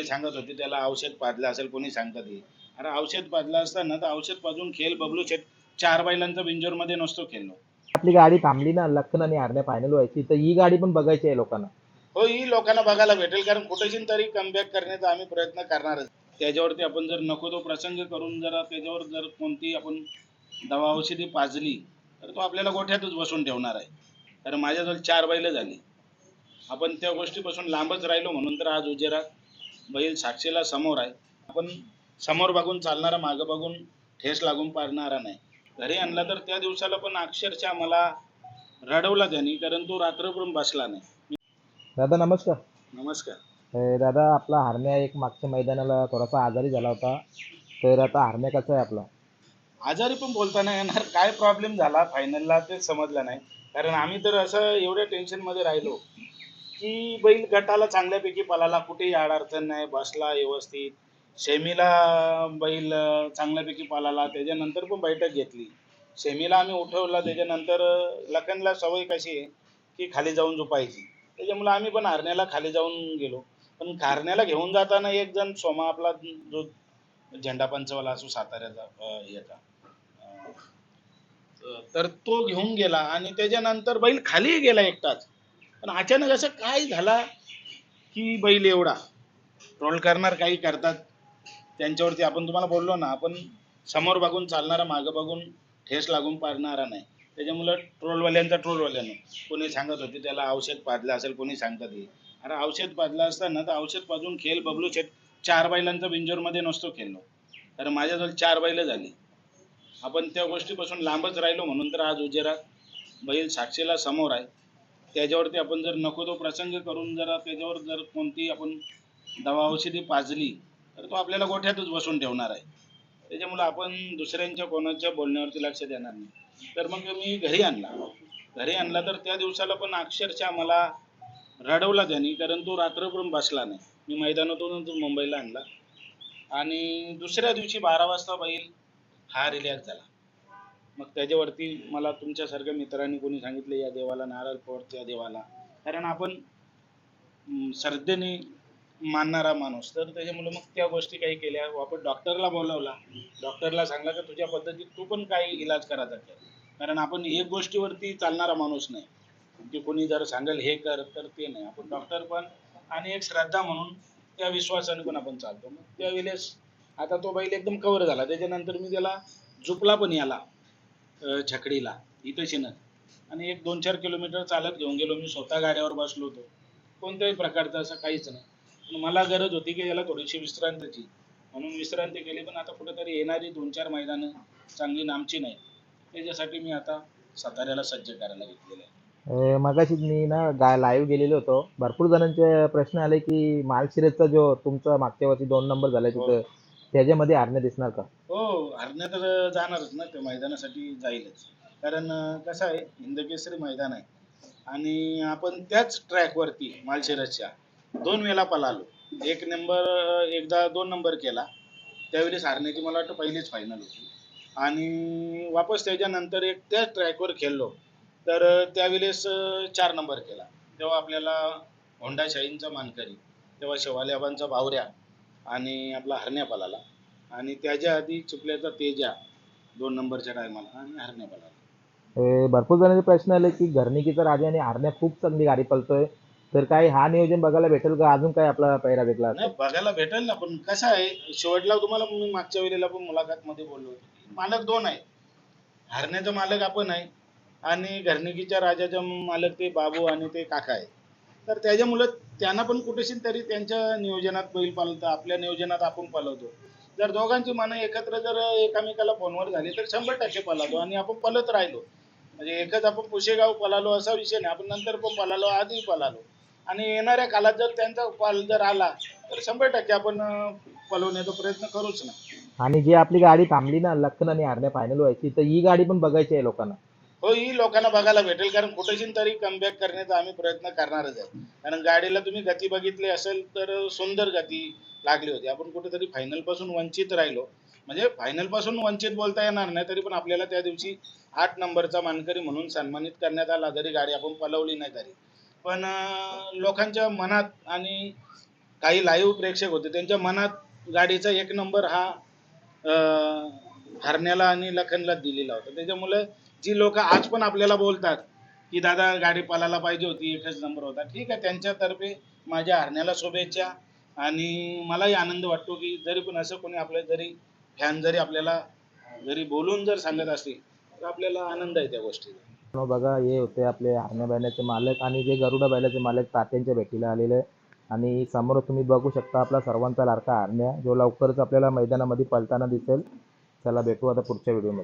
कोणी सांगत होते त्याला औषध पाजलं असेल कोणी सांगतात हे अरे औषध पाजलं असताना तर औषध पाजून खेळ बबलू शेट चार बैलांचा बिंजोरमध्ये नसतो खेळलो. आपली गाडी थांबली ना लखन आणि हरण्या फायनल व्हायची तर ही गाडी पण बघायची आहे लोकांना. हो ही लोकांना बघायला भेटेल कारण कुठेशी तरी कमबॅक करण्याचा आम्ही प्रयत्न करणारच. त्याच्यावरती आपण जर नको तो प्रसंग करून जरा त्याच्यावर जर कोणती आपण दवा औषधी पाजली तर तो आपल्याला गोठ्यातच बसून ठेवणार आहे. कारण माझ्याजवळ चार बैल झाली. आपण त्या गोष्टीपासून लांबच राहिलो म्हणून तर आज उजेरात बैल साक्षीला समोर आहे. आपण समोर बघून चालणारा मागं बघून ठेस लागून पाडणारा नाही. घरी आणला तर त्या दिवसाला पण अक्षरशः मला रडवला त्यांनी कारण तो रात्रभर बसला नाही. दादा नमस्कार. नमस्कार. दादा आपला हरण्या एक मागच्या मैदानाला थोडासा आजारी झाला होता. तर आता हरण्या कसं आहे आपला? आजारी पण बोलता नाही येणार. काय प्रॉब्लेम झाला? फायनलला ते समजलं नाही. कारण आम्ही तर असं एवढ्या टेन्शनमध्ये राहिलो. की बैल गटाला चांगल्यापैकी पळाला कुठेही अडचण नाही बसला व्यवस्थित. सेमीला बैल चांगल्यापैकी पळाला त्याच्यानंतर पण बैठक घेतली. सेमीला आम्ही उठवला त्याच्यानंतर लखनला सवय कशी आहे की खाली जाऊन झोपायची. त्याच्यामुळे आम्ही पण हरण्याला खाली जाऊन गेलो. पण हरण्याला घेऊन जाताना एक जण सोमा आपला जो झेंडा पंचवाला असो साताऱ्याचा याचा. तर तो घेऊन गेला आणि त्याच्यानंतर बैल खाली गेला एकटाच पण अचानक असं काय झाला की बैल एवढा? ट्रोल करणार काही करतात? त्यांच्यावरती आपण तुम्हाला बोललो ना आपण समोर बघून चालणारा मागं बघून ठेस लागून पाडणारा नाही. त्याच्यामुळं ट्रोलवाल्यांचा ट्रोलवाल्यानं कोणी सांगत होते त्याला औषध पाजलं असेल कोणी सांगतात हे अरे औषध पाजलं असताना तर औषध पाजून खेळ बबलू शेट चार बैलांचा बिंजोरमध्ये नसतो खेळलो. तर माझ्याजवळ चार बैलं झाली. आपण त्या गोष्टीपासून लांबच राहिलो म्हणून तर आज उजेरात बैल साक्षीला समोर आहे. त्याच्यावरती आपण जर नको तो प्रसंग करून जरा त्याच्यावर जर कोणती आपण दवा औषधी पाजली तर तो आपल्याला गोठ्यातच बसून ठेवणार आहे. त्याच्यामुळे आपण दुसऱ्यांच्या कोणाच्या बोलण्यावरती लक्ष देणार नाही. तर मग मी घरी आणला. घरी आणला तर त्या दिवसाला पण अक्षरशः मला रडवला त्यांनी कारण तो रात्रभर बसला नाही. मी मैदानातून तो मुंबईला आणला. आणि दुसऱ्या दिवशी बारा वाजता बैल हा रिलॅक्स झाला. मग त्याच्यावरती मला तुमच्यासारख्या मित्रांनी कोणी सांगितलं या देवाला नारळ फोड त्या देवाला. कारण आपण श्रद्धेने मानणारा माणूस. तर त्याच्यामुळे मग त्या गोष्टी काही केल्या. आपण डॉक्टरला बोलावला. डॉक्टरला सांगला की तुझ्या पद्धतीत तू पण काही इलाज करायचा कर. कारण आपण एक गोष्टीवरती चालणारा माणूस नाही. की कोणी जर सांगेल हे कर तर ते नाही. आपण डॉक्टर पण आणि एक श्रद्धा म्हणून त्या विश्वासाने पण आपण चालतो. मग त्यावेळेस आता तो बैल एकदम कव्हर झाला. त्याच्यानंतर मी त्याला झुपला पण याला. छकडीला इथं शिनत आणि एक दोन चार किलोमीटर चालत घेऊन गेलो. मी स्वतः गाड्यावर बसलो होतो. कोणत्याही प्रकारचं असं काहीच नाही. पण मला गरज होती की याला थोडीशी विश्रांतीची. म्हणून विश्रांती केली पण आता कुठेतरी येणारी दोन चार मैदानं चांगली नामची नाही. त्याच्यासाठी मी आता साताऱ्याला सज्ज करायला घेतलेलं आहे. मगाशी मी ना गा लाईव्ह गेलेलो होतो. भरपूर जणांचे प्रश्न आले की मालशिरसचा जो तुमचा मागच्या वर्षी दोन नंबर झालाय तिथं. त्याच्यामध्ये आरण्या दिसणार का? हो हरण्या तर जाणारच ना त्या मैदानासाठी जाईलच. कारण कसं आहे हिंदकेसरी मैदान आहे. आणि आपण त्याच ट्रॅकवरती मालशेरसच्या दोन वेळा पळालो. एक नंबर एकदा दोन नंबर केला. त्यावेळेस हारण्याची मला वाटतं पहिलीच फायनल होती. आणि वापस त्याच्यानंतर एक त्याच ट्रॅकवर खेळलो. तर त्यावेळेस चार नंबर केला. तेव्हा आपल्याला होंडा शाहींचा मानकरी तेव्हा शेवाल्याबांचा भावऱ्या आणि आपला हरण्या पळाला आणि त्याच्या आधी चिपल्याचा तेजा दोन नंबरच्या टायमाला आणि हरण्या पळाला अं, भरपूर जणांचे प्रश्न आले की घरणिकीचा राजा आणि हरण्या खूप चांगली गाडी पळतोय तर काय हा नियोजन बघायला भेटेल का? अजून काय आपला पैरा भेटला नाही बघायला भेटेल ना पण कसं आहे? शेवटला तुम्हाला मी मागच्या वेळेला पण मुलाखत मध्ये बोललो होतो की मालक दोन आहे हरण्याचा मालक आपण आहे आणि घरणिकीच्या राजाचा मालक ते बाबू आणि ते काका आहे. तर त्याच्यामुळं त्यांना पण कुठेशी तरी त्यांच्या नियोजनात बैल पालतं आपल्या नियोजनात आपण पालवतो. जर दोघांची मनं एकत्र जर एकामेकाला फोनवर झाली तर शंभर टक्के पलालो आणि आपण पलत राहिलो. म्हणजे एकच आपण पुशेगाव पलालो असा विषय नाही आपण नंतर पण पलालो आधी पलालो. आणि येणाऱ्या काळात जर त्यांचा पाल जर आला तर शंभर टक्के आपण पलवण्याचा प्रयत्न करूच ना. आणि जी आपली गाडी थांबली ना लखन आणि आरण्या फायनल व्हायची तर ही गाडी पण बघायची आहे लोकांना. हो ही लोकांना बघायला भेटेल कारण कुठेशी तरी कमबॅक करण्याचा आम्ही प्रयत्न करणारच आहे. कारण गाडीला तुम्ही गती बघितली असेल तर सुंदर गती लागली होती. आपण कुठेतरी फायनलपासून वंचित राहिलो. म्हणजे फायनलपासून वंचित बोलता येणार नाही तरी पण आपल्याला त्या दिवशी आठ नंबरचा मानकरी म्हणून सन्मानित करण्यात आला जरी गाडी आपण पलवली नाही तरी. पण लोकांच्या मनात आणि काही लाईव्ह प्रेक्षक होते त्यांच्या मनात गाडीचा एक नंबर हा हरण्याला आणि लखनला दिलेला होता. त्याच्यामुळे जी लोक आज पण आपल्याला बोलतात की दादा गाडी पळायला पाहिजे होती एकच नंबर होता. ठीक आहे त्यांच्यातर्फे माझ्या हरण्याला शुभेच्छा आणि मलाही आनंद वाटतो की जरी पण असं कोणी आपल्या जरी फॅन जरी आपल्याला जरी बोलून जर सांगत असतील तर आपल्याला आनंद आहे त्या गोष्टीचा. हो, बघा हे होते आपले हरण्या बैलाचे मालक आणि जे गरुडा बैलाचे मालक तात्यांच्या भेटीला आलेले. आणि समोर तुम्ही बघू शकता आपला सर्वांचा लाडका हरण्या जो लवकरच आपल्याला मैदानामध्ये पळताना दिसेल. चला भेटू आता पुढच्या व्हिडिओमध्ये